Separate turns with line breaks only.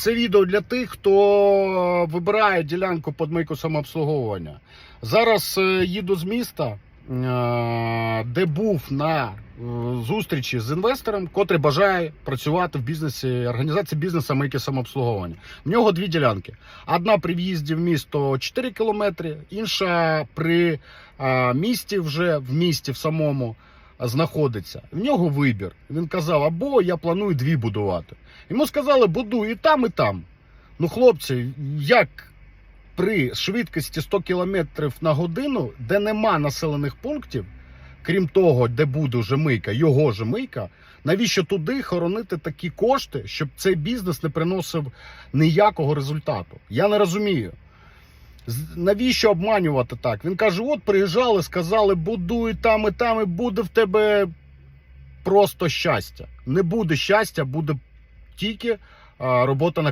Це відео для тих, хто вибирає ділянку під мийку самообслуговування. Зараз е, їду з міста, е, де був на е, зустрічі з інвестором, котрий бажає працювати в бізнесі організації бізнесу мийки самообслуговування. В нього дві ділянки. Одна при в'їзді в місто 4 кілометри, інша при е, місті вже в місті в самому знаходиться. В нього вибір. Він казав: або я планую дві будувати. Йому сказали, будуй і там, і там. Ну, хлопці, як при швидкості 100 км на годину, де нема населених пунктів, крім того, де буде вже мийка, його ж мийка, навіщо туди хоронити такі кошти, щоб цей бізнес не приносив ніякого результату? Я не розумію. Навіщо обманювати так? Він каже: от приїжджали, сказали, будуй там і там, і буде в тебе просто щастя. Не буде щастя, буде тільки робота на